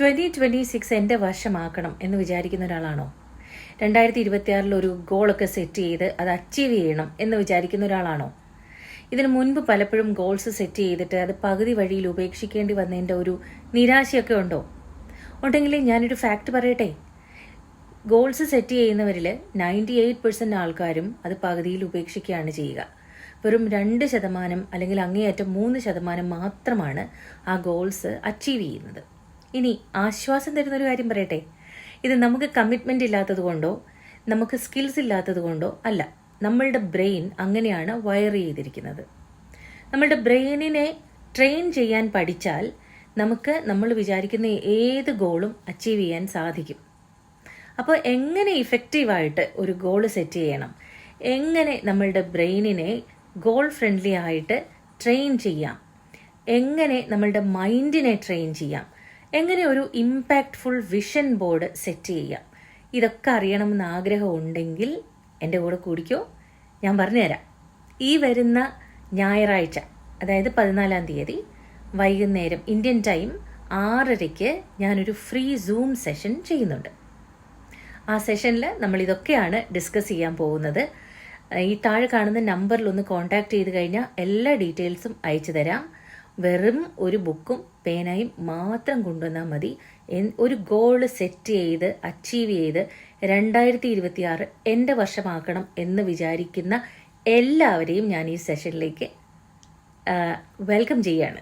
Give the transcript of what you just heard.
Twenty twenty six എന്റെ വർഷമാക്കണം എന്ന് വിചാരിക്കുന്ന ഒരാളാണോ? രണ്ടായിരത്തി ഇരുപത്തിയാറിൽ ഒരു ഗോളൊക്കെ സെറ്റ് ചെയ്ത് അത് അച്ചീവ് ചെയ്യണം എന്ന് വിചാരിക്കുന്ന ഒരാളാണോ? ഇതിനു മുൻപ് പലപ്പോഴും ഗോൾസ് സെറ്റ് ചെയ്തിട്ട് അത് പകുതി വഴിയിൽ ഉപേക്ഷിക്കേണ്ടി വന്നതിന്റെ ഒരു നിരാശയൊക്കെ ഉണ്ടോ? ഉണ്ടെങ്കിൽ ഞാനൊരു ഫാക്ട് പറയട്ടെ. ഗോൾസ് സെറ്റ് ചെയ്യുന്നവരിൽ നയന്റി എയ്റ്റ് പെർസെന്റ് ആൾക്കാരും അത് പകുതിയിൽ ഉപേക്ഷിക്കുകയാണ് ചെയ്യുക. വെറും രണ്ട് ശതമാനം അല്ലെങ്കിൽ അങ്ങേയറ്റം മൂന്ന് ശതമാനം മാത്രമാണ് ആ ഗോൾസ് അച്ചീവ് ചെയ്യുന്നത്. ഇനി ആശ്വാസം തരുന്നൊരു കാര്യം പറയട്ടെ? ഇത് നമുക്ക് കമ്മിറ്റ്മെന്റ് ഇല്ലാത്തത് കൊണ്ടോ നമുക്ക് സ്കിൽസ് ഇല്ലാത്തത് കൊണ്ടോ അല്ല നമ്മളുടെ ബ്രെയിൻ അങ്ങനെയാണ് വയർ ചെയ്തിരിക്കുന്നത്. നമ്മളുടെ ബ്രെയിനിനെ ട്രെയിൻ ചെയ്യാൻ പഠിച്ചാൽ നമുക്ക് നമ്മൾ വിചാരിക്കുന്ന ഏത് ഗോളും അച്ചീവ് ചെയ്യാൻ സാധിക്കും. അപ്പോൾ എങ്ങനെ ഇഫക്റ്റീവായിട്ട് ഒരു ഗോൾ സെറ്റ് ചെയ്യണം? എങ്ങനെ നമ്മളുടെ ബ്രെയിനിനെ ഗോൾ ഫ്രണ്ട്ലി ആയിട്ട് ട്രെയിൻ ചെയ്യാം? എങ്ങനെ നമ്മളുടെ മൈൻഡിനെ ട്രെയിൻ ചെയ്യാം? എങ്ങനെ ഒരു ഇമ്പാക്റ്റ്ഫുൾ വിഷൻ ബോർഡ് സെറ്റ് ചെയ്യാം? ഇതൊക്കെ അറിയണമെന്ന് ആഗ്രഹം ഉണ്ടെങ്കിൽ എന്റെ കൂടെ കൂടിക്കോ. ഞാൻ പറഞ്ഞുതരാം. ഈ വരുന്ന ഞായറാഴ്ച അതായത് പതിനാലാം തീയതി വൈകുന്നേരം ഇന്ത്യൻ ടൈം ആറരയ്ക്ക് ഞാനൊരു ഫ്രീ സൂം സെഷൻ ചെയ്യുന്നുണ്ട്. ആ സെഷനിൽ നമ്മൾ ഇതൊക്കെയാണ് ഡിസ്കസ് ചെയ്യാൻ പോകുന്നത്. ഈ താഴെ കാണുന്ന നമ്പറിൽ ഒന്ന് കോൺടാക്ട് ചെയ്ത് കഴിഞ്ഞാൽ എല്ലാ ഡീറ്റെയിൽസും അയച്ചു തരാം വെറും ഒരു ബുക്കും പേനയും മാത്രം കൊണ്ടുവന്നാൽ മതി. ഒരു ഗോൾ സെറ്റ് ചെയ്ത് അച്ചീവ് ചെയ്ത് രണ്ടായിരത്തി ഇരുപത്തി ആറ് എന്റെ വർഷമാക്കണം എന്ന് വിചാരിക്കുന്ന എല്ലാവരെയും ഞാൻ ഈ സെഷനിലേക്ക് വെൽക്കം ചെയ്യാണ്.